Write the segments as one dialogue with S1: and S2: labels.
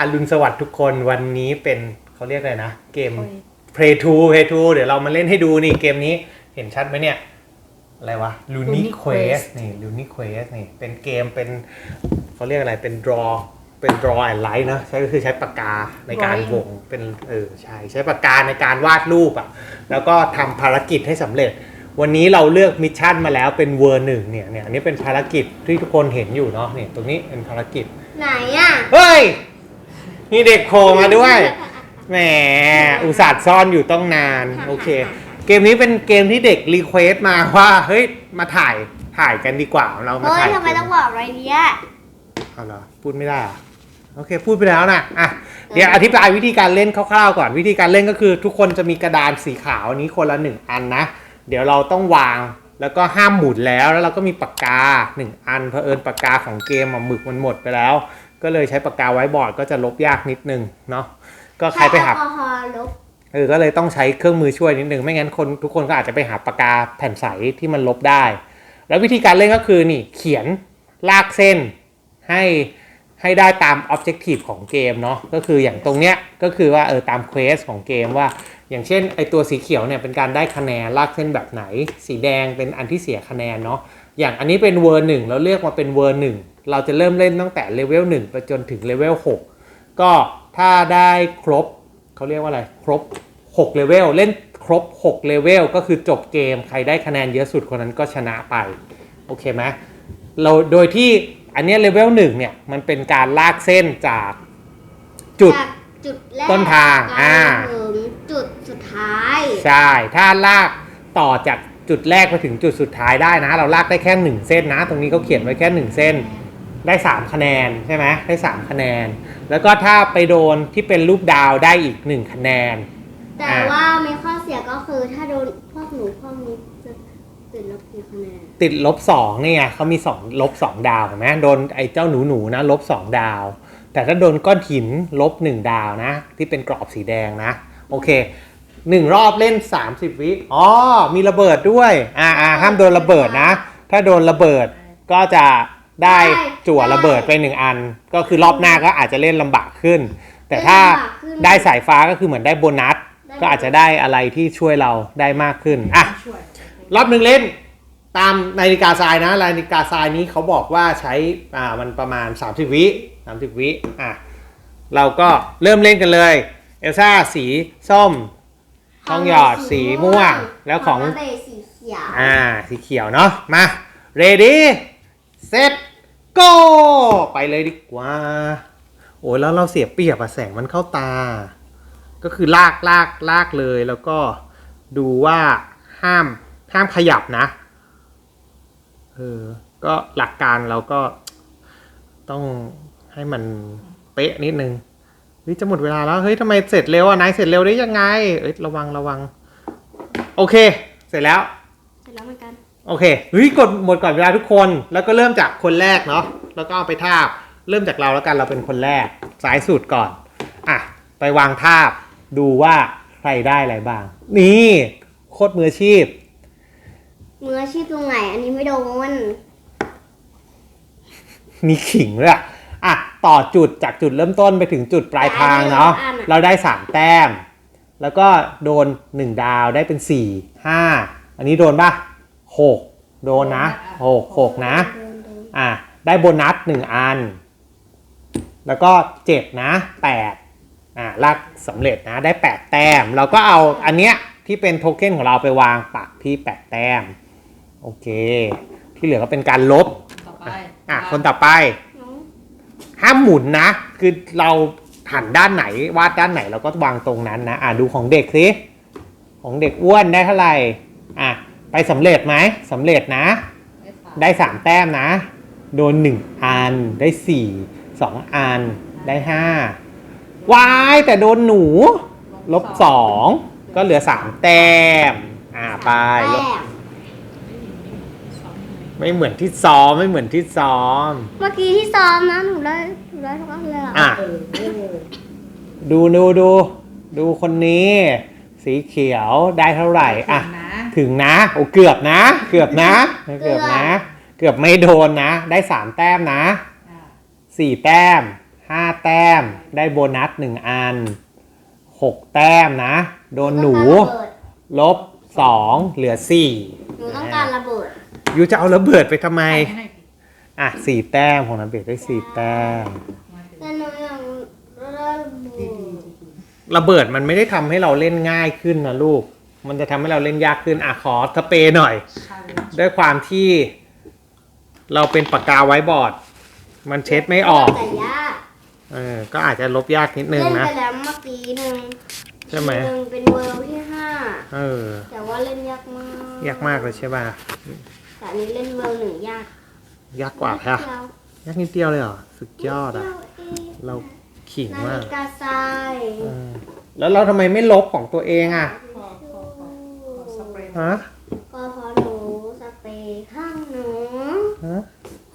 S1: อรุณสวัสดิ์ทุกคนวันนี้เป็นเขาเรียกอะไรนะ เกม Play to Play to เดี๋ยวเรามาเล่นให้ดูนี่เกมนี้เห็นชัดไหมเนี่ย อะไรวะ Luni
S2: Luni
S1: Quest
S2: Quest
S1: นี่ Luni Quest นี่ เป็นเกมเป็นเขาเรียกอะไรเป็น draw เป็น draw and light นะใช้ก็คือใช้ปากกาในการ
S2: Drawing
S1: วงเป็นเออใช่ใช้ปากกาในการวาดรูปอะแล้วก็ทำภารกิจให้สำเร็จ วันนี้เราเลือกมิชชั่นมาแล้วเป็นเวอร์หนึ่งเนี่ยเนี่ยอันนี้เป็นภารกิจที่ทุกคนเห็นอยู่เนาะเนี่ยตรงนี้เป็นภารกิจ
S3: ไหนอะ
S1: เฮ้ย มีเด็กโผล่มาด้วยแหมอุตส่าห์ซ่อนอยู่ต้องนาน โอเค เกมนี้เป็นเกมที่เด็กรีเควสต์มาว่าเฮ้ยมาถ่ายถ่ายกันดีกว่าเรามา
S3: เฮ้ย
S1: ถ่าย
S3: ทำไมต้องบอกอะไรเนี่ย
S1: เอาเหรอพูดไม่ได้เหรอโอเค พูดไปแล้วนะอะเดี๋ยวอธิบายวิธีการเล่นคร่าวๆก่อนวิธีการเล่นก็คือ ทุกคนจะมีกระดานสีขาวอันนี้คนละหนึ่งอันนะ เดี๋ยวเราต้องวางแล้วก็ห้ามหมุนแล้วแล้วเราก็มีปากกาหนึ่งอันเผอิญปากกาของเกมอะหมึกมันหมดไปแล้ว ก็เลยใช้ปากกาไว้บอร์ดก็จะลบยากนิดนึงเนาะก็ใครไปหา
S3: แอลกอฮอล์ลบ
S1: เออก็เลยต้องใช้เครื่องมือช่วยนิดนึงไม่งั้นคนทุกคนก็อาจจะไปหาปากกาแผ่นใสที่มันลบได้ แล้ววิธีการเล่นก็คือนี่เขียนลากเส้นให้ให้ได้ตาม Objective ของเกมเนาะก็คืออย่างตรงเนี้ยก็คือว่าเออตามเควสของเกมว่า อย่างเช่นไอตัวสีเขียวเนี่ยเป็นการได้คะแนนลากเส้นแบบไหน สีแดงเป็นอันที่เสียคะแนนเนาะอย่างอันนี้เป็นเวอร์หนึ่งเราเลือกมาเป็นเวอร์หนึ่ง เราจะเริ่มเล่นตั้งแต่เลเวลหนึ่งไปจนถึงเลเวลหกก็ถ้าได้ครบเขาเรียกว่าอะไร ครบ6เลเวลเล่นครบ6เลเวลก็คือจบเกมใครได้คะแนนเยอะสุดคนนั้นก็ชนะไป โอเคไหมเราโดยที่อันเนี้เลเวลหนึ่งเนี่ย มันเป็นการลากเส้นจากจุด
S3: จากจุดแรก
S1: ต้นทางอ่า
S3: ถึงจุดสุดท้าย
S1: ใช่ ถ้าลากต่อจากจุดแรกไปถึงจุดสุดท้ายได้นะ เราลากได้แค่หนึ่งเส้นนะ ตรงนี้เขาเขียนไว้แค่หนึ่งเส้น ได้ 3 คะแนนใช่ไหมได้ 3 คะแนน แล้วก็ถ้าไปโดนที่เป็นรูปดาวได้อีก 1 คะแนน
S3: แต่
S1: อ่า
S3: ว่ามีข้อเสียก็คือถ้าโดนพวกหนูพวกนี้จะติดลบกี่คะแนน
S1: ติดลบ2นี่ไงเขามี2ลบ2ดาวเห็นไหมโดนไอ้เจ้าหนูหนูๆนะลบ2ดาว แต่ถ้าโดนก้อนหินลบ1ดาวนะ ที่เป็นกรอบสีแดงนะ โอเค1รอบเล่น 30 วิอ๋อ มีระเบิดด้วยอ่าอ่าห้ามโดนระเบิดนะ ถ้าโดนระเบิดก็จะ ได้จั่วระเบิดไปหนึ่งอัน ก็คือรอบหน้าก็อาจจะเล่นลำบากขึ้น แต่ถ้าได้สายฟ้าก็คือเหมือนได้โบนัส ก็อาจจะได้อะไรที่ช่วยเราได้มากขึ้นอะ
S2: ช่วย
S1: รอบหนึ่งเล่นตามนาฬิกาทรายนะนาฬิกาทรายนี้เขาบอกว่าใช้อ่ามันประมาณ 30 วิ30 วิอะเราก็เริ่มเล่นกันเลย เอลซ่าสีส้มทองหยอดสีม่วง แล้วของ
S3: เบสีเขียว
S1: อ่าสีเขียวเนาะมา ready set go ไปเลยดีกว่า โอ้ยแล้วเราเสียเปรียบอะแสงมันเข้าตา ก็คือลากลากลากเลยแล้วก็ดูว่าห้ามห้ามขยับนะ เออ ก็หลักการเราก็ต้องให้มันเป๊ะนิดนึงเฮ้ยจะหมดเวลาแล้ว เฮ้ยทำไมเสร็จเร็วอะนายเสร็จเร็วได้ยังไง เอ้ยระวังระวัง โอเค เสร็จแล้ว
S3: เสร็จแล้วเหมือนกัน
S1: โอเคเฮ้ยกดหมดก่อนเวลาทุกคน แล้วก็เริ่มจากคนแรกเนาะ แล้วก็เอาไปทาบ เริ่มจากเราแล้วกัน เราเป็นคนแรก ซ้ายสุดก่อน อะ ไปวางทาบ ดูว่าใครได้อะไรบ้าง นี่ โคตรมืออาชีพ
S3: มืออาชีพตรงไหน อันนี้ไม่โดน
S1: มีขิงด้วยอะอะ ต่อจุดจากจุดเริ่มต้นไปถึงจุดปลายทางเนาะ
S3: อันอะ
S1: เราได้3แต้ม แล้วก็โดน1ดาวได้เป็น4 5อันนี้โดนปะ 6โดนนะ6 6นะ
S3: โดนโดน
S1: อะได้โบนัส1อัน แล้วก็7นะ8อะลากสำเร็จนะได้8แต้ม เราก็เอาอันเนี้ยที่เป็นโทเค็นของเราไปวางปักที่8แต้ม โอเค ที่เหลือก็เป็นการลบ
S2: ต่อไป
S1: อะคนต่อไป
S3: น้อง
S1: ห้ามหมุนนะ คือเราหันด้านไหนวาดด้านไหนเราก็วางตรงนั้นนะ อะดูของเด็กสิของเด็กอ้วนได้เท่าไหร่ อะ ไปสำเร็จไหมสำเร็จนะ ได้สามแต้มนะ โดนหนึ่งอันได้สี่สองอันได้ห้าวายแต่โดนหนู ลบสองก็เหลือสามแต้มอะไปลบ
S3: แต้ม
S1: ไม่เหมือนที่ซ้อมไม่เหมือนที่ซ้อม
S3: เมื่อกี้ที่ซ้อมนะหนูได้หนูได้ทุกอันเลยอะ
S1: อะ
S2: เออเออ
S1: ดูดูดูดูคนนี้ สีเขียวได้เท่าไหร่อะ
S2: นะ
S1: ถึงนะโอ้เกือบนะ เกือบนะ เกือบนะ เกือบไม่โดนนะ ได้สามแต้มนะ
S2: อะ
S1: สี่แต้มห้าแต้ม ได้โบนัสหนึ่งอันหกแต้มนะ โดนหนู
S3: ต้องการระเบิด
S1: ลบสองเหลือสี่
S3: หนูต้องการระเบิด
S1: ยูจะเอาระเบิดไปทำไม
S2: ให้หน่อยดิ
S1: อะสี่แต้มของนาเบตได้สี่แต้ม
S2: มาเถ
S3: แต่
S2: อะ
S3: หนูอยากระเบิ
S2: ดี
S3: ด
S2: ดีดีดี
S1: ระเบิดมันไม่ได้ทำให้เราเล่นง่ายขึ้นนะลูก มันจะทำให้เราเล่นยากขึ้นอะขอสเปรย์หน่อย
S2: ใช่
S1: ด้วยความที่เราเป็นปากกาไว้บอร์ด มันเช็ดไม่ออก
S3: แต่ยาก
S1: เออก็อาจจะลบยากนิดนึง
S3: เล่น
S1: นะ
S3: ไปแล้วเมื่อกี้หนึ่ง
S1: ใช่ไหม
S3: หนึ่งเป็นเวิร์ลที่ห้า
S1: เออ
S3: แต่ว่าเล่นยากมาก
S1: ยากมากเลยใช่ป่ะ
S3: แต่อันนี้เล่นเวิร์ลหนึ่งยาก
S1: ยากกว่าค่ะยากนิดเดียวเลยเหรอสุดยอดอะ เราขิง
S3: นามา
S1: ก
S3: ฬิกาทราย
S1: เออแล้วเราทำไมไม่ลบของตัวเองอะ
S2: ขอขอขอขอสเปรย์
S1: ฮะ
S3: ก็เพราะหนูสเปรย์ข้างหนู
S1: ฮะ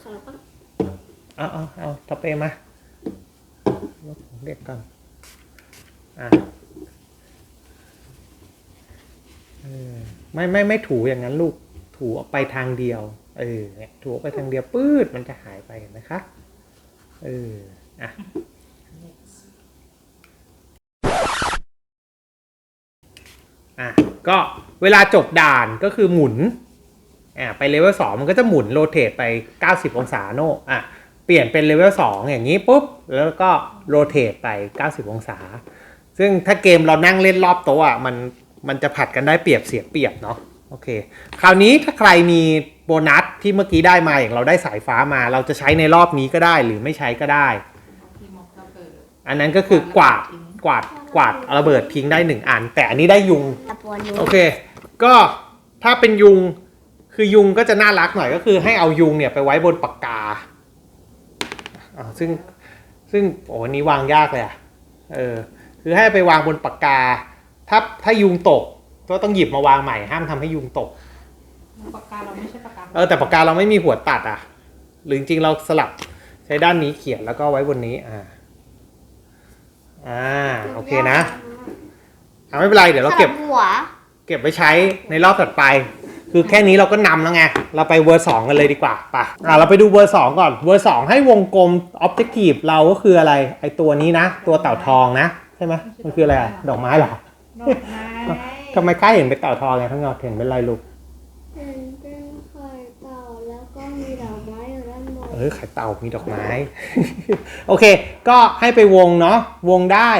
S3: ขอแล้วก็
S1: เอาเอาเอาสเปรย์มาลบของเด็กก่อนอะเออไม่ไม่ไม่ถูอย่างนั้นลูกถูออกไปทางเดียว เออเนี่ยถูออกไปทางเดียวปื๊ดมันจะหายไปเห็นไหมคะ เอออะ อะก็เวลาจบด่านก็คือหมุนอะไปเลเวลสองมันก็จะหมุนโรเตทไป 90 องศาโนอะเปลี่ยนเป็นเลเวลสองอย่างนี้ปุ๊บ แล้วก็โรเตทไป 90 องศา ซึ่งถ้าเกมเรานั่งเล่นรอบโต๊ะอะมันมันจะผัดกันได้เปรียบเสียเปรียบเนาะโอเค คราวนี้ถ้าใครมีโบนัสที่เมื่อกี้ได้มาอย่างเราได้สายฟ้ามา เราจะใช้ในรอบนี้ก็ได้หรือไม่ใช้ก็ได้ อันนั้นก็คือกวาด กวาดกวาดระเบิดทิ้งได้หนึ่งอัน แต่อันนี้ได้ยุง
S3: ตะปวนหนู
S1: โอเค ก็ถ้าเป็นยุงคือยุงก็จะน่ารักหน่อยก็คือให้เอายุงเนี่ยไปไว้บนปากกาอ่าซึ่งซึ่งโอ้อันนี้วางยากเลยอะเออคือให้ไปวางบนปากกา ถ้าถ้ายุงตกก็ต้องหยิบมาวางใหม่ห้ามทำให้ยุงตก
S2: ปากกาเราไม่ใช่ปากกา
S1: เออแต่ปากกาเราไม่มีหัวตัดอะ หรือจริงๆเราสลับใช้ด้านนี้เขียนแล้วก็ไว้บนนี้อ่า อ่าโอเคนะอ่าไม่เป็นไรเดี๋ยวเราเก็บ
S3: สลัหัว
S1: เก็บไว้ใช้ในรอบถัดไป คือแค่นี้เราก็นำแล้วไง เราไปเวอร์สองกันเลยดีกว่าไปอะเราไปดูเวอร์สองก่อน เวอร์สองให้วงกลม objective เราก็คืออะไร ไอตัวนี้นะ ตัวเต่าทองนะ ใช่ไหมมันคืออะไรอะดอกไม้เหรอ
S2: ดอกไม้
S1: ทำไมกล้าเห็นเป็นเต่าทองไงทั้างนอกเห็นเป็นไรลูก
S3: เห็นเป็นไข่เต่าแล้วก็มีดอกไม้อยู่ด้านบน
S1: เออไข่เต่ามีดอกไม้ โอเค ก็ให้ไปวงเนาะวงได้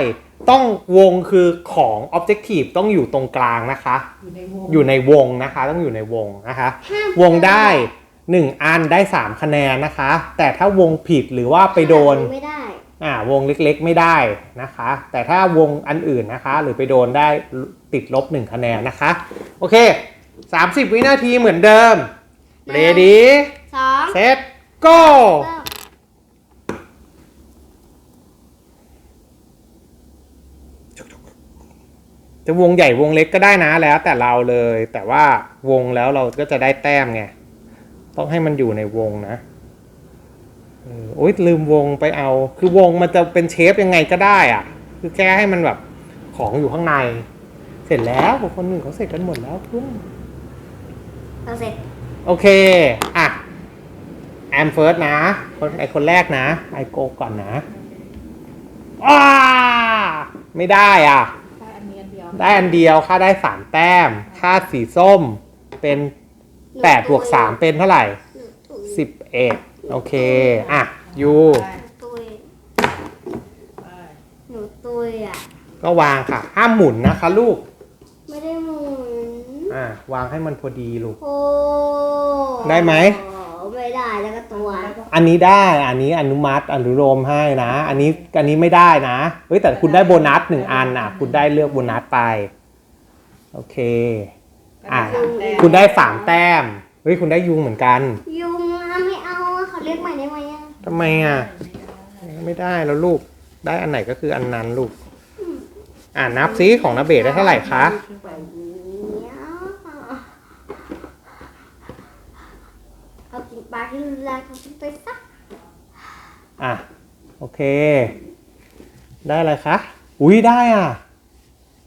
S1: ต้องวงคือของ objective ต้องอยู่ตรงกลางนะคะ
S2: อยู่ในวง
S1: อยู่ในวงนะคะ ต้องอยู่ในวงนะคะ
S3: ห้าม
S1: วงได้ 1 อันได้ 3 คะแนนนะคะ แต่ถ้าวงผิดหรือว่าไปโดน
S3: ไม่ได้
S1: อ่าวงเล็กๆไม่ได้นะคะ แต่ถ้าวงอันอื่นนะคะ หรือไปโดนได้ติดลบ 1 คะแนนนะคะ โอเค 30 วินาทีเหมือนเดิม ready
S3: สอง
S1: set go
S3: เริ่ม
S1: จะวงใหญ่วงเล็กก็ได้นะแล้วแต่เราเลย แต่ว่าวงแล้วเราก็จะได้แต้มไง ต้องให้มันอยู่ในวงนะเออโอ๊ยลืมวงไปเอา คือวงมันจะเป็นเชฟยังไงก็ได้อะคือแค่ให้มันแบบของอยู่ข้างใน เสร็จแล้วคนหนึ่งเขาเสร็จกันหมดแล้วเพื่อน
S3: เราเสร็จ
S1: โอเค อะ แอมเฟิร์สนะ คนไอคนแรกนะ ไอโกก่อนนะอ้าไม่ได้อะ
S2: ได้อันนี้อันเดียว
S1: ได้อันเดียวค่าได้สามแต้ม ค่าสีส้มเป็นแปดบวกสามเป็นเท่าไหร่
S3: หนูตุย
S1: สิบเอ็ดโอเค อะยู
S2: ไป
S3: ตุย
S2: ไป
S3: หนูตุยอะ
S1: ก็วางค่ะ ห้ามหมุนนะคะลูก
S3: ไม่ได้หมุน
S1: อะ วางให้มันพอดีลูก
S3: โอ้
S1: ได้ไหม
S3: ไม่ได้แล้วก็ตัว
S1: อันนี้ได้อันนี้อนุมัติอนุโลมให้นะ อันนี้อันนี้ไม่ได้นะเฮ้ยแต่คุณได้โบนัสหนึ่งอันอะ คุณได้เลือกโบนัสไป โอเค อะคุณได้สามแต้มเฮ้ยคุณได้ยุงเหมือนกัน
S3: ยุงนะไม่เอาอะเขาเรียกใหม่ได้ไหมอะ
S1: ทำไมอะ ไม่ได้แล้วลูกได้อันไหนก็คืออันนั้นลูก อ่านับซิของนาเบทได้เท่าไหร่คะ
S3: แบบนี้เอากินป ลาที่รุนแรงเขากินไปซะ
S1: อะ โอเค ได้อะไรคะ อุ้ยได้อะ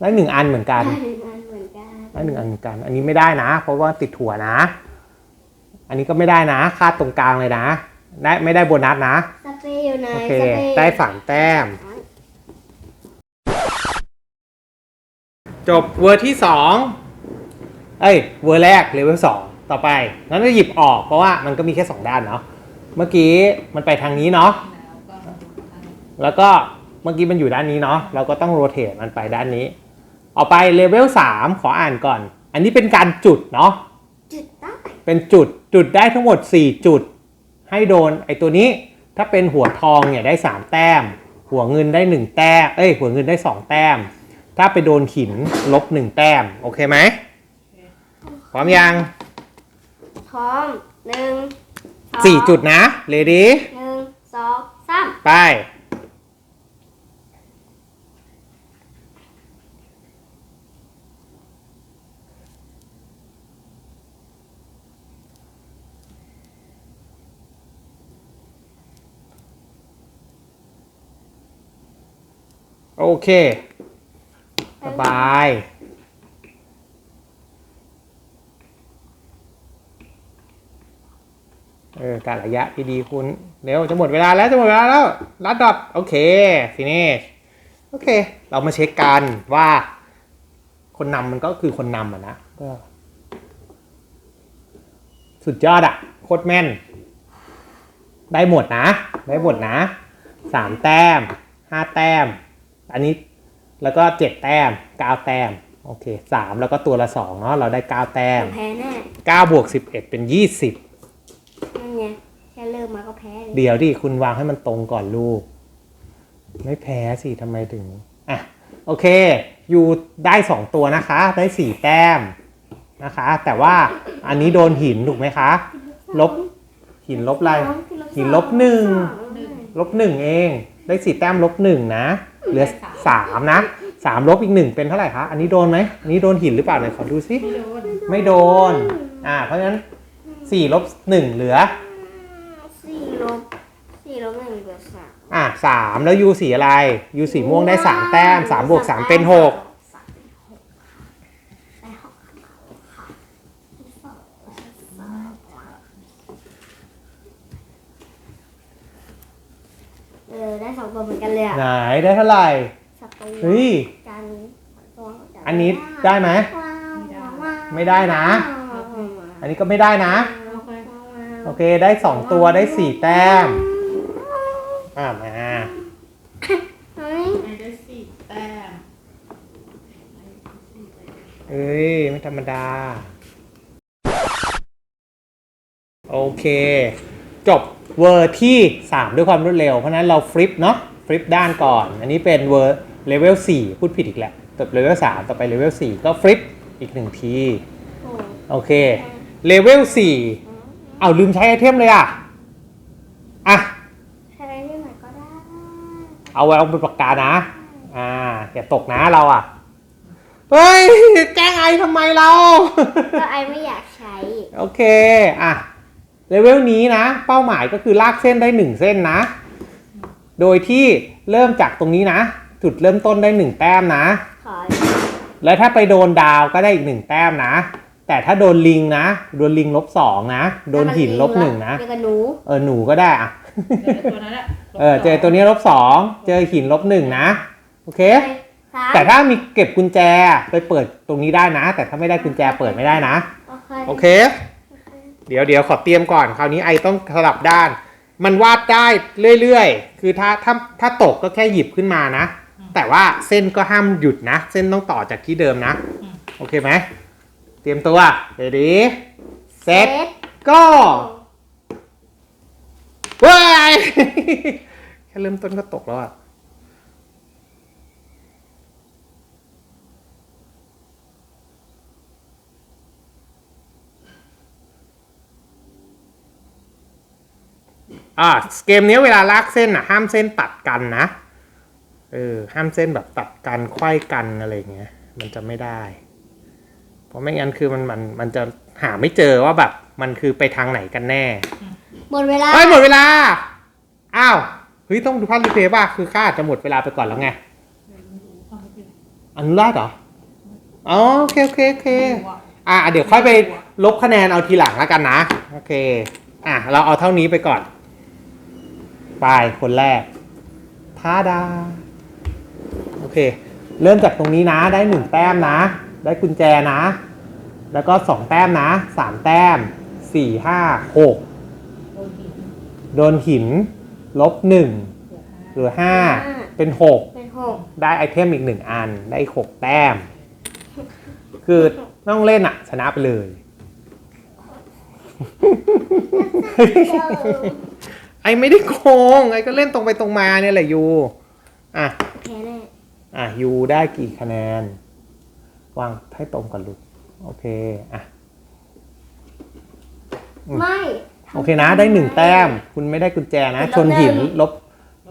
S1: ได้หนึ่งอันเหมือนกัน
S3: ได้หนึ่งอันเหมือนกัน
S1: ได้หนึ่งอันเหมือนกัน อันนี้ไม่ได้นะ เพราะว่าติดถั่วนะ อันนี้ก็ไม่ได้นะค่าตรงกลางเลยนะ ได้ไม่ได้โบนัสนะ
S3: สเปรย์อยู่อยู่ไหน
S1: โอเค
S3: สเปซ
S1: ได้สามแต้ม จบเวอร์ที่สอง เอ้ย เวอร์แรกเลเวลสอง ต่อไปงั้นก็หยิบออกเพราะว่ามันก็มีแค่สองด้านเนาะเมื่อกี้มันไปทางนี้เนาะ
S2: แล้วก็ดูอันนี้
S1: แล้วก็เมื่อกี้มันอยู่ด้านนี้เนาะเราก็ต้องโรเตทมันไปด้านนี้เอาไปเลเวลสามขออ่านก่อน อันนี้เป็นการจุดเนาะ
S3: จุดได้
S1: เป็นจุดจุดได้ทั้งหมด 4 จุด ให้โดนไอตัวนี้ถ้าเป็นหัวทองเนี่ยได้ 3 แต้ม หัวเงินได้ 1 แต้มเอ้ยหัวเงินได้ 2 แต้ม ถ้าไปโดนหินลบ 1 แต้ม โอเคไหมพร้อมยัง
S3: พร้อมหนึ่งสอง
S1: 4จุดนะเลดี้
S3: หนึ่งสองสาม
S1: ไป โอเค สบาย เออการระยะดีๆคุณเร็วจะหมดเวลาแล้วจะหมดเวลาแล้วลัดดอทโอเคฟินิชโอเค เรามาเช็คกันว่า คนนำมันก็คือคนนำอะนะก็สุดยอดอะโคตรแม่น ได้หมดนะ ได้หมดนะสามแต้มห้าแต้ม อันนี้แล้วก็เจ็ดแต้มเก้าแต้มโอเคสามแล้วก็ตัวละสองเนาะเราได้เก้าแต้ม
S3: แพ้แน่
S1: เก้าบวกสิบเอ็ดเป็นยี่สิบ
S3: นั่นไงแค่เริ่มมาก็แพ้ เดี
S1: ยวดิคุณวางให้มันตรงก่อนลูก ไม่แพ้สิทำไมถึง อะ โอเค อยู่ได้สองตัวนะคะ ได้สี่แต้มนะคะ แต่ว่าอันนี้โดนหินถูกไหมคะ ลบหินลบอะไร หินลบหนึ่งลบหนึ่งเอง ได้สี่แต้มลบหนึ่งนะ เหลือสามนะสามลบอีกหนึ่งเป็นเท่าไหร่คะ อันนี้โดนไหมอันนี้โดนหินหรือเปล่าไหนขอดูสิ
S2: ไม่โดน
S1: อ่า เพราะฉะนั้นสี่ลบหนึ่งเหลือ
S3: ลบหนึ่งเหลือสาม
S1: อะสามแล้วยูสีอะไรยูสีม่วงได้สามแต้มสามบวกสามเป็นหก
S3: สามเป็นหกได้หกค่ะเออได้สองตัวเหมือนกันเลยอะ
S1: ไหนได้เท่าไหร่
S3: สับตัว
S1: เฮ้ย
S3: กันตัว
S1: อันนี้ได้ไหมไม่ได้นะ อันนี้ก็ไม่ได้นะ
S2: โอเค
S1: โอเคได้สองตัวได้สี่แต้ม อ่ามา
S3: เฮ้ย
S2: ไม่ได้สี่แต้ม
S1: เอ้ย ไม่ธรรมดา โอเค จบเวอร์ที่ 3 ด้วยความรวดเร็ว เพราะฉะนั้นเราฟลิปเนาะฟลิปด้านก่อน อันนี้เป็นเวอร์เลเวล4พูดผิดอีกแล้วจบเลเวล3ต่อไปเลเวล4ก็ฟลิปอีกหนึ่งที
S3: โอ้
S1: โอเคเลเวล4เอาลืมใช้ไอเทมเลยอะ อะ
S3: ใช้อะไรที่ไหนก็ได้
S1: เอาไว้เอาเป็นปากกานะ อ่าอย่าตกนะเราอะ เฮ้ย แกล้งไอทำไมเรา
S3: ก็ไอไม่อยากใช้
S1: โอเค อะ เลเวลนี้นะ เป้าหมายก็คือลากเส้นได้หนึ่งเส้นนะ โดยที่เริ่มจากตรงนี้นะ จุดเริ่มต้นได้หนึ่งแต้มนะ
S3: ขอ
S1: แล้วถ้าไปโดนดาวก็ได้อีกหนึ่งแต้มนะ แต่ถ้าโดนลิงนะ โดนลิงลบสองนะ โดนหินลบหนึ่งนะ
S3: เดียวกับหนู
S1: เออหนูก็ได้อะ
S2: เดี๋ยวตัวนั้นแหละ
S1: เออเจอตัวนี้ลบสองเจอหินลบหนึ่งนะ โอเค
S3: สาม
S1: แต่ถ้ามีเก็บกุญแจไปเปิดตรงนี้ได้นะ แต่ถ้าไม่ได้กุญแจเปิดไม่ได้นะ
S3: โอเค
S1: โอเค เดี๋ยวเดี๋ยวขอเตรียมก่อนคราวนี้ไอต้องสลับด้าน มันวาดได้เรื่อยๆ คือถ้าถ้าถ้าตกก็แค่หยิบขึ้นมานะแต่ว่าเส้นก็ห้ามหยุดนะ เส้นต้องต่อจากที่เดิมนะโอเคไหม เตรียมตัวเดี๋ยวดีเซตก็ ว้ายแค่เริ่มต้นก็ตกแล้วอะอ่าเกมนี้เวลาลากเส้นอะ ห้ามเส้นตัดกันนะ เออ ห้ามเส้นแบบตัดกันไขว้กันอะไรเงี้ย มันจะไม่ได้ เพราะไม่งั้นคือมันมันมันจะหาไม่เจอว่าแบบ มันคือไปทางไหนกันแน่
S3: หมดเวลา
S1: เฮ้ยหมดเวลา อ้าว เฮ้ย ต้องดูภาพรีเพย์ป่ะ คือค่าอาจจะหมดเวลาไปก่อนแล้วไงอนุญาตเหรอ อ๋อ โอเค โอเค โอเค อะ เดี๋ยวค่อยไปลบคะแนนเอาทีหลังแล้วกันนะ โอเค อะ เราเอาเท่านี้ไปก่อน ไปคนแรกทาดา โอเค เริ่มจากตรงนี้นะ ได้หนึ่งแต้มนะ ได้กุญแจนะ แล้วก็สองแต้มนะสามแต้มสี่ห้าหก
S2: โดนหิน
S1: โดนหิน ลบหนึ่ง
S2: เหลือห้า
S1: เหลือห้าเป็นหก
S3: เป็นหก
S1: ได้ไอเทมอีกหนึ่งอันได้อีกหกแต้ม คือไม่ต้องเล่นอะชนะไปเลย ไอไม่ได้โกงไอก็เล่นตรงไปตรงมาเนี่ยแหละยูอะ
S3: แพ้แน่
S1: อะยูได้กี่คะแนน วางให้ตรงกันลูก โอเค อะ
S3: ไม่
S1: โอเคนะ ได้หนึ่งแต้ม คุณไม่ได้กุญแจนะ
S3: เป็นลบ
S1: ชนหิน
S3: หนึ่ง
S1: ลบ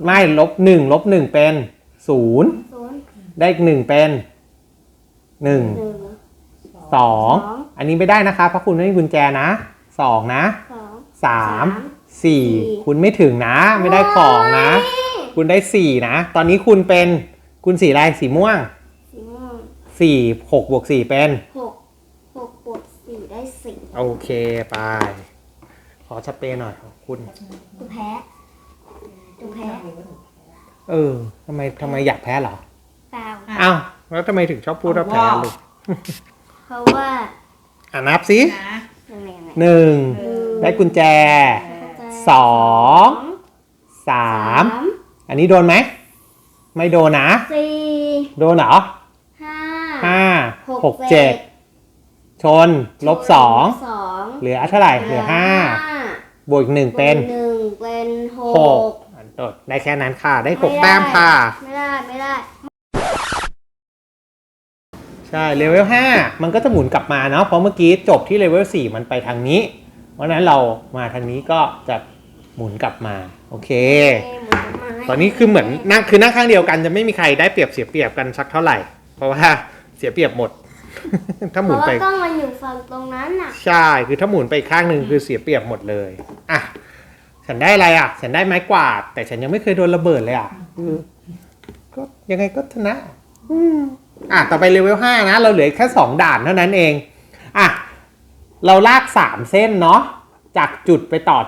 S1: ไม่ลบหนึ่งลบหนึ่งเป็นศูนย์
S3: ศูนย์
S1: ได้อีกหนึ่งเป็นหนึ่ง
S3: หนึ่ง
S1: สอง
S3: สอง
S1: อันนี้ไม่ได้นะคะเพราะคุณไม่มีกุญแจนะสองนะ
S3: สอง
S1: สาม
S3: สาม
S1: สี่
S3: สี่
S1: คุณไม่ถึงนะ ไม่ได้ของนะ คุณได้สี่นะ ตอนนี้คุณเป็นคุณสีอะไรสีม่วง
S3: สีม่วง
S1: สี่หกบวกสี่เป็น
S3: หกหกบวกสี่ได้สี่
S1: โอเคไป ขอสเปรย์หน่อยของคุณ
S3: หนูแพ้หนูแพ้
S1: เออทำไมทำไมอยากแพ้เหรอ
S3: เปล่า
S1: อ้าวแล้วทำไมถึงชอบพูดว่าแพ้ลูก
S3: เพราะว่า
S1: อะนับสิ
S2: นะ
S3: ยังไงยังไง
S1: หนึ่ง
S2: เออ
S1: ได้กุญแจสองสามอันนี้โดนไหม ไม่โดนนะ
S3: สี่
S1: โดนเหรอ
S3: ห้า
S1: ห้า
S3: ห
S1: ห
S3: ก
S1: ก
S3: เจ็
S1: เจ็
S3: ด
S1: ดชนลบสอง
S3: สอง
S1: เหลือเท่าไหร่เหลือห้า บวกอีกหนึ่งเป็น
S3: หนึ่งเป็นห
S1: ห
S3: ก
S1: กอะโดดได้แค่นั้นค่ะ ได้หกแต้มค่ะ
S3: ไม่ได้ไม่ได้
S1: ใช่เลเวลห้ามันก็จะหมุนกลับมาเนาะเพราะเมื่อกี้จบที่เลเวลสี่มันไปทางนี้ เพราะฉะนั้นเรามาทางนี้ก็จะหมุนกลับมา โอเค
S3: เอ้ยหมุนมาให้
S1: ตอนนี้คือเหมือนนั่งคือนั่งข้างเดียวกันจะไม่มีใครได้เปรียบเสียเปรียบกันสักเท่าไหร่ เพราะว่าเสียเปรียบหมด ถ้าห
S3: เพ
S1: มุน
S3: ราะว่า
S1: ไป
S3: กล้องมันอยู่ฝั่งตรงนั้นน่ะ
S1: ใช่ คือถ้าหมุนไปอีกข้างหนึ่งคือเสียเปรียบหมดเลย อะ ฉันได้อะไรอะ ฉันได้ไม้กวาด แต่ฉันยังไม่เคยโดนระเบิดเลยอะคือก็ยังไงก็ชนะ อืมอะ ต่อไปเลเวลห้านะ เราเหลือแค่สองด่านเท่านั้นเอง อะ เราลากสามเส้นเนาะ จากจุดไปต่อ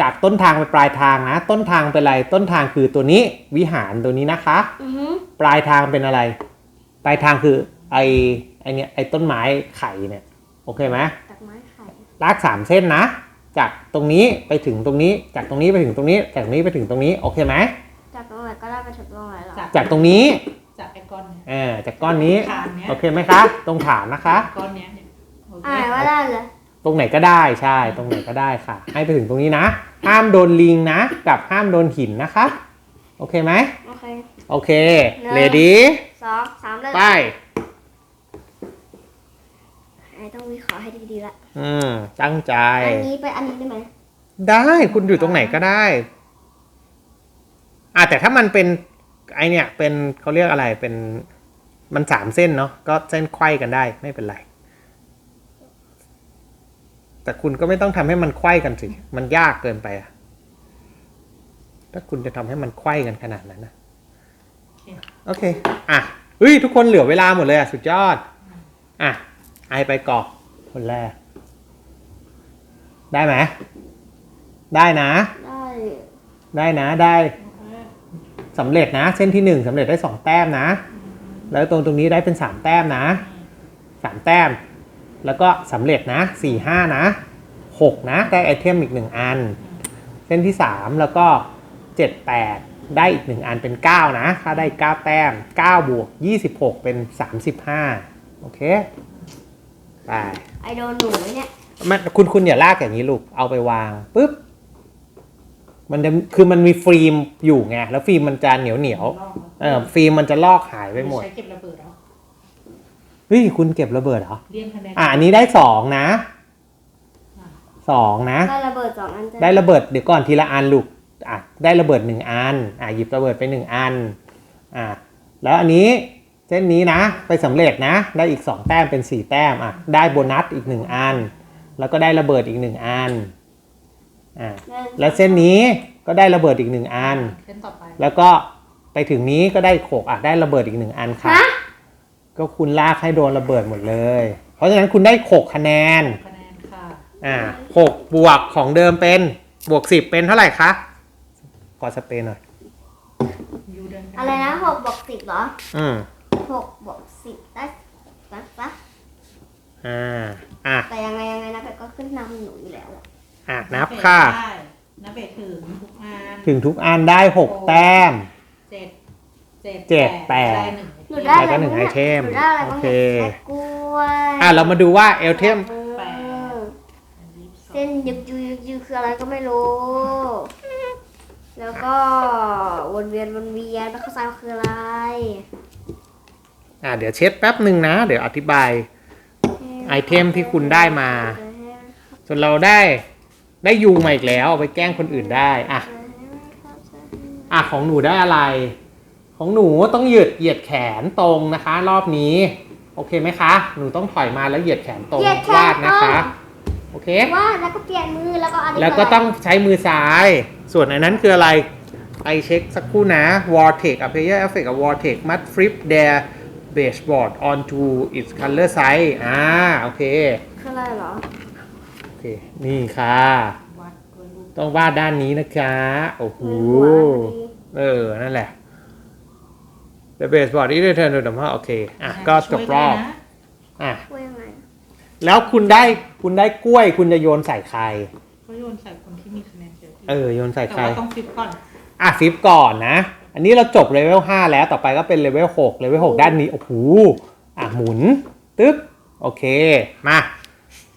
S1: จากต้นทางไปปลายทางนะ ต้นทางเป็นอะไร ต้นทางคือตัวนี้ วิหารตัวนี้นะคะ
S3: อือฮึ
S1: ปลายทางเป็นอะไร ปลายทางคือไอ ไอเนี้ยไอต้นไม้ไข่เนี่ยโอเคไหม
S3: ตักไม้ไข่
S1: ลากสามเส้นนะ จากตรงนี้ไปถึงตรงนี้ จากตรงนี้ไปถึงตรงนี้ จากตรงนี้ไปถึงตรงนี้โอเคไหม
S3: จากตรงไหนก็ได้ไปถึงตรงไหนหรอ
S2: จาก
S1: จากตรงนี้
S2: จากไอ้ก้อนเนี่ย
S1: เออจากก้อนนี้
S2: ฐานเนี้ย
S1: โอเคไหมคะ ตรงฐานนะคะ
S2: ก้อนเนี้ยเนี่ยโอเค
S3: อ่านว่าได้เลย
S1: ตรงไหนก็ได้ใช่ ตรงไหนก็ได้ค่ะ ให้ไปถึงตรงนี้นะ ห้ามโดนลิงนะ กับห้ามโดนหินนะคะ โอเคไหม
S3: โอเค
S1: โอเค
S3: หนึ่ง
S1: เลดี้
S3: สองสามเลย
S1: ไป
S3: ไอ้ ต้องวิเคราะห์ให้ดีๆละ
S1: อืมตั้งใจ
S3: อันนี้ไปอันนี้ได้ไหม
S1: ได้คุณอยู่ตรงไหนก็ได้ อะแต่ถ้ามันเป็น ไอเนี่ย เป็นเขาเรียกอะไรเป็นมันสามเส้นเนาะก็เส้นไขว้กันได้ไม่เป็นไร แต่คุณก็ไม่ต้องทำให้มันไขว้กันสิ มันยากเกินไปอะถ้าคุณจะทำให้มันไขว้กันขนาดนั้นนะ
S2: โอเค
S1: โอเค อะเฮ้ยทุกคนเหลือเวลาหมดเลยอะสุดยอด อะ ไอไปกรอกคนแรก ได้ไหม ได้นะ
S3: ได้
S1: ได้นะ ได้
S2: โอเค
S1: สำเร็จนะ เส้นที่หนึ่งสำเร็จได้สองแต้มนะ แล้วตรงตรงนี้ได้เป็นสามแต้มนะสามแต้ม แล้วก็สำเร็จนะสี่ห้านะหกนะ ได้ไอเทมอีกหนึ่งอัน เส้นที่สามแล้วก็เจ็ดแปดได้อีกหนึ่งอันเป็นเก้านะ ถ้าได้เก้าแต้มเก้าบวกยี่สิบหกเป็นสามสิบห้าโอเค ไป
S3: ไอโดนหนูไหมเนี่ย
S1: มันคุณคุณอย่าลากอย่างนี้ลูก เอาไปวางปุ๊บ มันจะคือมันมีฟิล์มอยู่ไง แล้วฟิล์มมันจะเหนียวเหนียวๆเออฟิล์มมันจะลอกหายไปหมด
S2: ใช้เก็บระเบิดเหรอ
S1: เฮ้ยคุณเก็บระเบิดเหรอ
S2: เลี่ยงคะแนน
S1: อะอันนี้ได้สองนะ สองนะ
S3: ได้ระเบิดสองอันจะ
S1: ได้ระเบิดเดี๋ยวก่อนทีละอันลูก อะได้ระเบิดหนึ่งอัน อะหยิบระเบิดไปหนึ่งอัน อะแล้วอันนี้ เส้นนี้นะไปสำเร็จนะ ได้อีกสองแต้มเป็นสี่แต้มอะได้โบนัสอีกหนึ่งอัน แล้วก็ได้ระเบิดอีกหนึ่งอันอะ
S3: ได้
S1: แล้วเส้นนี้ก็ได้ระเบิดอีกหนึ่งอัน
S2: เส้นต่อไป
S1: แล้วก็ไปถึงนี้ก็ได้หกอะได้ระเบิดอีกหนึ่งอันค่ะ
S3: ฮะ
S1: ก็คุณลากให้โดนระเบิดหมดเลย เพราะฉะนั้นคุณได้หกคะแนน
S2: คะแนนค่ะ
S1: อ่าหกบวกของเดิมเป็นบวกสิบเป็นเท่าไหร่คะกอดสเปรย์หน่อย
S2: ยูเดิน
S3: อะไรนะหกบวกสิบเหรอ
S1: อืม
S3: หกบวกสิบได้ปะปะ
S1: อ่าอะ
S3: แต่ยังไงยังไงนะเป็ดก็ขึ้นนำหนูอยู่แล้วแหละ
S1: อะนับค่ะ
S2: ได้นับเป็ดถึงทุกอัน
S1: ถึงทุกอันได้หกแต้ม
S2: เจ็ดเจ็ด
S1: เจ็ดแปด
S2: ได้หนึ่ง
S3: หนูได้
S1: แล้วก็
S3: อะไร
S1: หนึ่ง
S3: บ้าง
S1: ไอเทม
S3: หนูได้อะไรบ้าง
S1: โอเค
S3: ได้กล้วย
S1: อะเรามาดูว่าเอลเทม
S3: เออ
S2: แปดยี่สิบสอง
S3: เส้นยึกยูยึกยูคืออะไรก็ไม่รู้ แล้วก็วนเวียนวนเวียนไม่เข้าใจว่าคืออะไร
S1: อะเดี๋ยวเช็ดแป๊บหนึ่งนะ เดี๋ยวอธิบายไอเทมที่คุณได้มา ส่วนเราได้ได้ยูมาอีกแล้วเอาไปแกล้งคนอื่นได้อะอะของหนูได้อะไร ของหนูต้องเหยียดเหยียดแขนตรงนะคะ รอบนี้ โอเคไหมคะ หนูต้องถอยมาแล้วเหยียดแขนตรง
S3: เหยียดแขน
S1: วาดนะคะ
S3: ตรง
S1: โอเค
S3: ว่าแล้วก็เปลี่ยนมือแล้วก็อันนี้
S1: แล้วก็ต้องใช้มือซ้าย ส่วนอันนั้นคืออะไร ไอเช็คสักครู่นะ Vortex a player effect กับ Vortex must flip their baseboard onto its color size อ่าโอเค
S3: คืออะไรเหรอ
S1: โอเค นี่ค่ะ
S2: วัดด้วยรูป
S1: ต้องวาดด้านนี้นะคะโอ้โห
S3: มือหัวพอดี
S1: เออ นั่นแหละ The baseboard is returned to the mark โอเค อะ ก็จบรอบ
S2: ช่วยด้วยนะ
S1: อะ
S3: กล้วยยังไง
S1: แล้วคุณได้คุณได้กล้วย คุณจะโยนใส่ใคร
S2: เขาโยนใส่คนที่มีคะแนนเยอะที่
S1: เออ โยนใส่
S2: แต่
S1: ใคร
S2: ว่าต้องฟิปก่อน
S1: อะฟิปก่อนนะ อันนี้เราจบเลเวล5แล้วต่อไปก็เป็นเลเวล6เลเวล6ด้านนี้ โอ้โหอะหมุน ตึ๊บ โอเค มา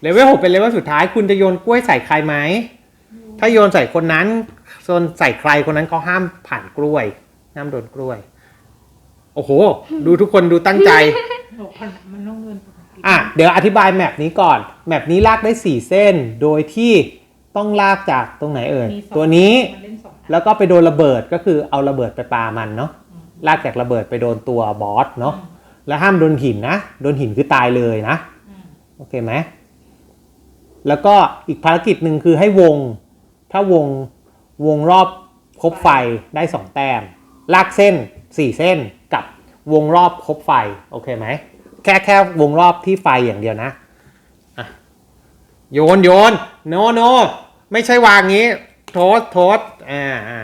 S1: เลเวล6เป็นเลเวลสุดท้าย คุณจะโยนกล้วยใส่ใครไหม ถ้าโยนใส่คนนั้นโยนใส่ใครคนนั้นก็ห้ามผ่านกล้วยห้ามโดนกล้วย โอ้โห ดูทุกคนดูตั้งใจ
S2: โอ้คนมันต้องเงินปกติ
S1: อะเดี๋ยวอธิบายแมปนี้ก่อน แมปนี้ลากได้ 4 เส้น โดยที่ต้องลากจากตรงไหนเอ่ย
S2: มีสอง
S1: ตัวนี้
S2: มันเล่นสองอัน
S1: แล้วก็ไปโดนระเบิดก็คือเอาระเบิดไปปามันเนาะลากจากระเบิดไปโดนตัวบอสเนาะแล้วห้ามโดนหินนะ โดนหินคือตายเลยนะ
S2: อืม
S1: โอเคไหมแล้วก็อีกภารกิจหนึ่งคือให้วง ถ้าวงวงรอบครบไฟได้สองแต้ม ลากเส้นสี่เส้นกับวงรอบครบไฟ โอเคไหมแค่แค่วงรอบที่ไฟอย่างเดียวนะอะโยนโยนโนโนไม่ใช่วางงี้ โทษโทษอ่าอ่า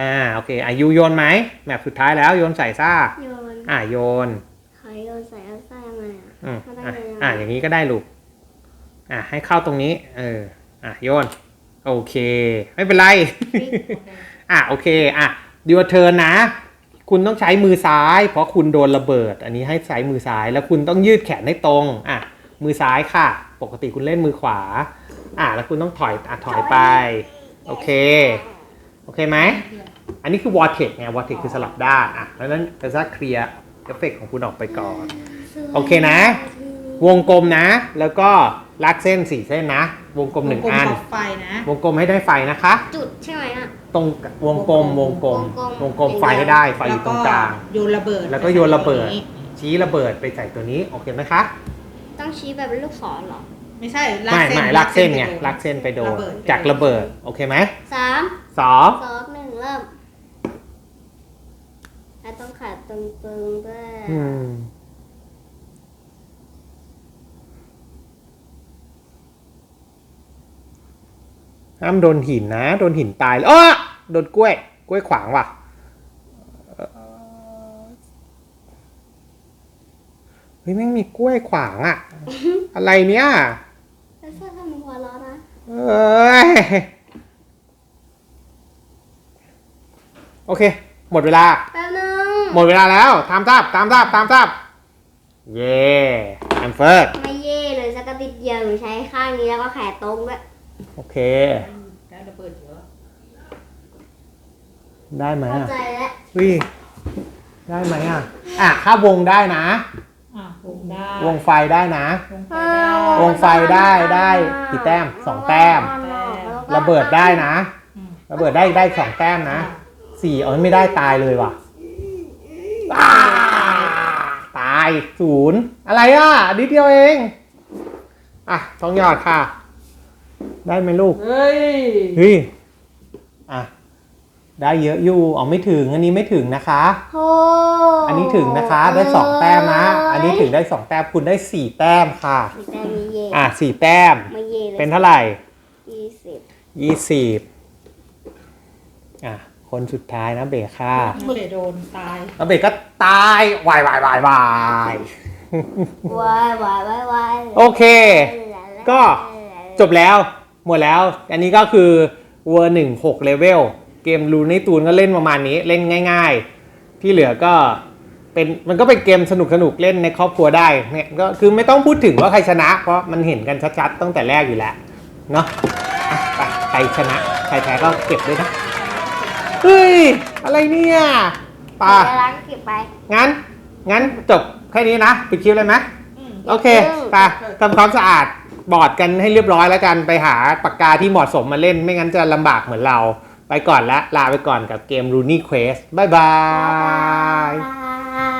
S1: อ่าโอเคอายุโยนไหมแมปสุดท้ายแล้วโยนใส่ซ่า
S3: โยน
S1: อ่าโยน
S3: ขอโยนใส่อัลซ่ายังไงอะ
S1: อืม
S3: ไม่ได้
S1: อะ
S3: เลยอะ
S1: อะอย่างนี้ก็ได้ลูกอะให้เข้าตรงนี้ เออ อะโยน โอเค ไม่เป็นไร อะโอเคอะดิวเทิร์นนะ คุณต้องใช้มือซ้าย เพราะคุณโดนระเบิด อันนี้ให้ใช้มือซ้ายแล้วคุณต้องยืดแขนให้ตรงอะมือซ้ายค่ะ ปกติคุณเล่นมือขวา อะแล้วคุณต้องถอยอะถอยไป โอเค โอเคไหม อันนี้คือ vortex ไง vortex คือสลับด้านอะแล้วนั้นจะซักเคลียร์เอฟเฟกของคุณออกไปก่อน โอเคนะ วงกลมนะ แล้วก็ลากเส้นสี่เส้นนะ วงกลมหนึ่ง
S2: วกล
S1: อัน
S2: กับไฟนะ
S1: วงกลมให้ได้ไฟนะคะ
S3: จุดใช่ไหมอะ
S1: ตรงวงกลมวงกลม
S3: ว
S1: ว
S3: ง
S1: ง
S3: ก
S1: ก
S3: ล
S1: ล
S3: ม
S1: มไฟให้ได้ไฟอยู่ตรงกลาง
S2: โยนระเบิด
S1: แล้วก็โยนระเบิด
S2: ไปใส่ตัวนี้
S1: ชี้ระเบิดไปใส่ตัวนี้ โอเคไหมคะ
S3: ต้องชี้แบบเป็นลูกศรเหรอ
S2: ไม่ใช่
S1: ไม่ไม่ลากเส้นไง
S2: ปโด
S1: ลากเส้นไปโดน
S2: ระเบิด
S1: จากระเบิด โอเคไหม
S3: สาม
S1: สอง
S3: สองหนึ่งเริ่มแล้วต้องขาดตรงๆด้วย
S1: อืมห้ามโดนหินนะ โดนหินตายเลยเออโดนกล้วย กล้วยขวางว่ะเอ่อเฮ้ยแม่งมีกล้วยขวางอะ อะไรเนี่ย
S3: แล้วถ้าทำหัวเราะนะ
S1: เอ้ยโอเค หมดเวลา
S3: แป๊บนึง
S1: หมดเวลาแล้ว ตามทับตามทับตามทับเย่แอมเฟิร์ด
S3: ไม่เย่เลยสักกระติดเดียวหนูใช้ข้างนี้แล้วก็แขนตรงด้วย
S1: โอเค
S2: ได้ระเบิดเยอะ
S1: ได้ไหม
S3: เข้า
S1: อะ
S3: ใจแล้ว
S1: วิได้ไหมอะ อะถ้าวงได้นะ
S2: อะวงได้
S1: วงไฟได้นะ
S2: วงไฟได้
S1: วงไฟได้ได้กี่แต้มสองแต้ม ระเบิดได้นะ
S2: อืม
S1: ระเบิดได้ได้สองแต้มนะสี่เออไม่ได้ตายเลยว่ะอ้าตายศูนย์อะไรอะนิดเดียวเอง อะทองหยอดค่ะ ได้ไหมลูก
S2: เฮ้ย
S1: เฮ้ย อะ ได้เยอะอยู่อ๋อไม่ถึงอันนี้ไม่ถึงนะคะ
S3: โอ้
S1: อันนี้ถึงนะคะได้สองแต้มนะ อันนี้ถึงได้สองแต้มคุณได้สี่แต้มค่ะ
S3: มีแต่มีเย่
S1: อะสี่แต้ม
S3: ไม่เย่เลย
S1: เป็นเท่าไหร่
S3: ยี่สิบ
S1: ยี่สิบอะคนสุดท้ายนะเบคค่ะ
S2: เมื่อโดนตาย
S1: แล้วเบคก็ตายวายวายวายวาย
S3: วายวายวายวาย
S1: โอเค ก็ จบแล้วหมดแล้ว อันนี้ก็คือเวอร์หนึ่งหกเลเวล เกมรูนี่ตูนก็เล่นประมาณนี้เล่นง่าย ๆ ที่เหลือก็เป็นมันก็เป็นเกมสนุกสนุกๆเล่นในครอบครัวได้เนี่ยก็คือไม่ต้องพูดถึงว่าใครชนะ เพราะมันเห็นกันชัดๆตั้งแต่แรกอยู่แล้วเนาะอะไปใครชนะใครแพ้ก็เก็บด้วยนะเฮ้ยอะไรเนี่ยป่า
S3: เดี๋ยวล้างเก็บไป
S1: งั้น งั้นจบแค่นี้นะปิดคลิปเลยไหม
S2: อืม
S1: โอเค
S3: อืม
S1: ไปทำความสะอาดบอร์ดกันให้เรียบร้อยแล้วกันไปหาปากกาที่เหมาะสมมาเล่นไม่งั้นจะลำบากเหมือนเรา ไปก่อนละลาไปก่อนกับเกม Rooney Quest บ๊ายบาย
S3: บาย